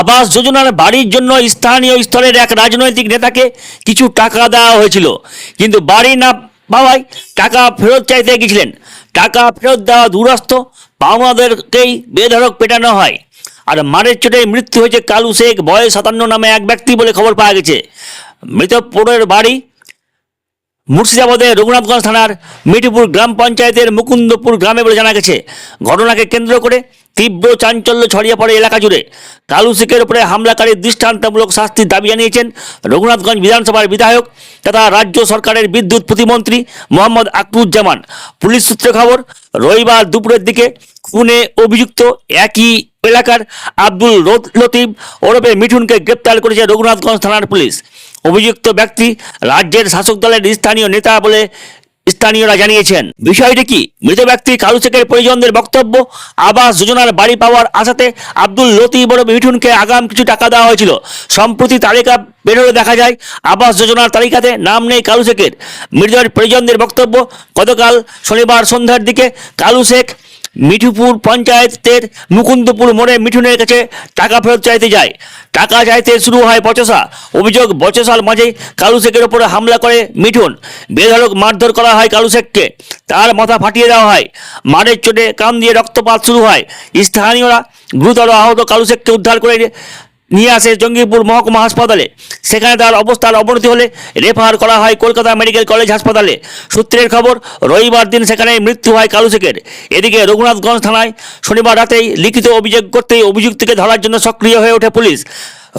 আবাস যোজনার বাড়ির জন্য স্থানীয় স্তরের এক রাজনৈতিক নেতাকে কিছু টাকা দেওয়া হয়েছিল। কিন্তু বাড়ি না পাওয়ায় টাকা ফেরত চাইতে গেছিলেন। টাকা ফেরত দেওয়া দূরস্থ পাওনাদেরকেই বেধড়ক পেটানো হয়। আর মারের চোটে মৃত্যু হয়েছে কালু শেখ, বয়স সাতান্ন নামে এক ব্যক্তি বলে খবর পাওয়া গেছে। মৃতপুরের বাড়ি মুর্শিদাবাদের রঘুনাথগঞ্জ থানার মিঠিপুর গ্রাম পঞ্চায়েতের মুকুন্দপুর গ্রামে বলে জানা গেছে। ঘটনাকে কেন্দ্র করে তীব্র চাঞ্চল্য ছড়িয়ে পড়ে এলাকা জুড়ে। কালু শেখের উপরে হামলাকারীর দৃষ্টান্তমূলক শাস্তির দাবি জানিয়েছেন রঘুনাথগঞ্জ বিধানসভার বিধায়ক তথা রাজ্য সরকারের বিদ্যুৎ প্রতিমন্ত্রী মোহাম্মদ আকরুজ্জামান পুলিশ সূত্রে খবর, রবিবার দুপুরের দিকে খুনে অভিযুক্ত একই এলাকার আব্দুল লতিফ ওরফে মিঠুনকে গ্রেপ্তার করেছে রঘুনাথগঞ্জ থানার পুলিশ। অভিযুক্ত ব্যক্তি রাজ্যের শাসক দলের স্থানীয় নেতা বলে স্থানীয়রা জানিয়েছেন, বিষয়টি কি? মৃত ব্যক্তি কালু শেখের পরিজনদের বক্তব্য? আবাস যোজনার বাড়ি পাওয়ার আশাতে আব্দুল লতি বড় মিঠুনকে আগাম কিছু টাকা দেওয়া হয়েছিল। সম্প্রতি তালিকা বেরোলে দেখা যায়, আবাস যোজনার তালিকাতে নাম নেই কালু শেখের মৃতের পরিজনদের বক্তব্য, গতকাল শনিবার সন্ধ্যার দিকে কালু শেখ মিঠুপুর পঞ্চায়েতের মুকুন্দপুর মোড়ে মিঠুনের কাছে টাকা ফেরত চাইতে যায়। টাকা চাইতে শুরু হয় বচসা। অভিযোগ, বচসার মাঝে কালু শেখের ওপরে হামলা করে মিঠুন। বেধড়ক মারধর করা হয় কালু শেখকে তার মাথা ফাটিয়ে দেওয়া হয়। মারের চোটে কাম দিয়ে রক্তপাত শুরু হয়। স্থানীয়রা গুরুতর আহত কালু শেখকে উদ্ধার করে নিয়ে আসে জঙ্গিপুর মহকুমা হাসপাতালে। সেখানে তার অবস্থার অবনতি হলে রেফার করা হয় কলকাতা মেডিকেল কলেজ হাসপাতালে। সূত্রের খবর, রবিবার দিন সেখানে মৃত্যু হয় কালু শেখের এদিকে রঘুনাথগঞ্জ থানায় শনিবার রাতেই লিখিত অভিযোগ করতেই অভিযুক্তকে ধরার জন্য সক্রিয় হয়ে ওঠে পুলিশ।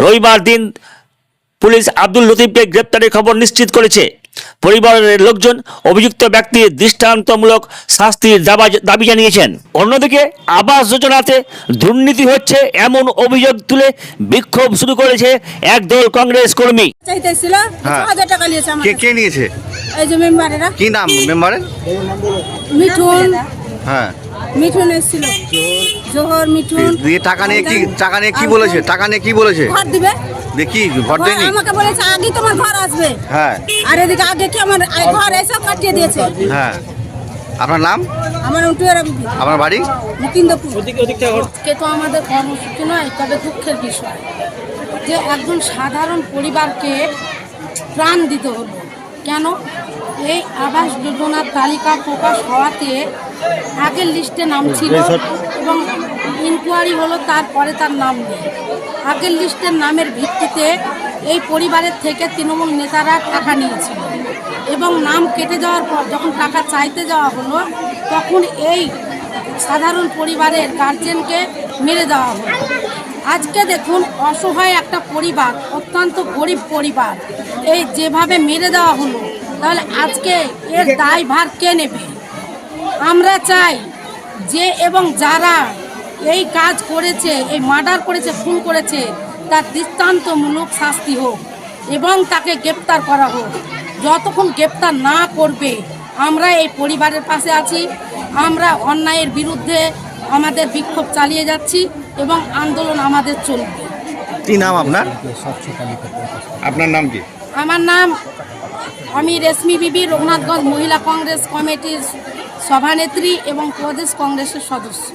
রবিবার দিন পুলিশ আব্দুল লতিফকে গ্রেপ্তারের খবর নিশ্চিত করেছে। পরিবারের লোকজন অভিযুক্ত ব্যক্তির দৃষ্টান্তমূলক শাস্তির দাবি জানিয়েছেন। অন্যদিকে আবাস যোজনাতে দুর্নীতি হচ্ছে এমন অভিযোগ তুলে বিক্ষোভ শুরু করেছে একদল কংগ্রেস কর্মী। চাইতেছিল হ্যাঁ। নিয়েছে কে কে নিয়েছে? এই যে মেম্বারেরা। কি নাম মেম্বারের? মিঠুন। হ্যাঁ। মিঠুন এসেছিল। জোহর মিঠুন। দিয়ে টাকা নিয়ে কি টাকা নিয়ে কি বলেছে? টাকা নিয়ে কি বলেছে? ঘর দিবে? দেখি ঘর- দেয়নি? আমাকে বলেছে আগে তোমার ঘর আসবে। হ্যাঁ। আর এদিকে আগে কি আমার ঘর এসব কাটিয়ে দিয়েছে? হ্যাঁ। আপনার নাম? আমার উঠুয়েরা বিবি। আপনার বাড়ি? মুকিন্দপুর আজকে তো আমাদের কর্মসূচি নয় তবে দুঃখের বিষয় যে একজন সাধারণ পরিবারকে প্রাণ দিতে হলো। কেন? এই আবাস যোজনার তালিকা প্রকাশ হওয়াতে আগের লিস্টে নাম ছিল এবং ইনকোয়ারি হলো তারপরে তার নাম নেই আগের লিস্টের নামের ভিত্তিতে এই পরিবারের থেকে তৃণমূল নেতারা টাকা নিয়েছিল এবং নাম কেটে যাওয়ার পর যখন টাকা চাইতে যাওয়া হলো তখন এই সাধারণ পরিবারের গার্জেনকে মেরে দেওয়া হলো। আজকে দেখুন অসহায় একটা পরিবার অত্যন্ত গরিব পরিবার এই যেভাবে মেরে দেওয়া হলো তাহলে আজকে এর দায়ভার কে নেবে? আমরা চাই যে এবং যারা এই কাজ করেছে এই মার্ডার করেছে খুন করেছে তার দৃষ্টান্তমূলক শাস্তি হোক এবং তাকে গ্রেপ্তার করা হোক। যতক্ষণ গ্রেপ্তার না করবে আমরা এই পরিবারের পাশে আছি আমরা অন্যায়ের বিরুদ্ধে আমাদের বিক্ষোভ চালিয়ে যাচ্ছি এবং আন্দোলন আমাদের চলবে। কি নাম আপনার? আপনার নাম কি? আমার নাম আমি রেশমি বিবি রঘুনাথগঞ্জ মহিলা কংগ্রেস কমিটির সভানেত্রী এবং প্রদেশ কংগ্রেসের সদস্য।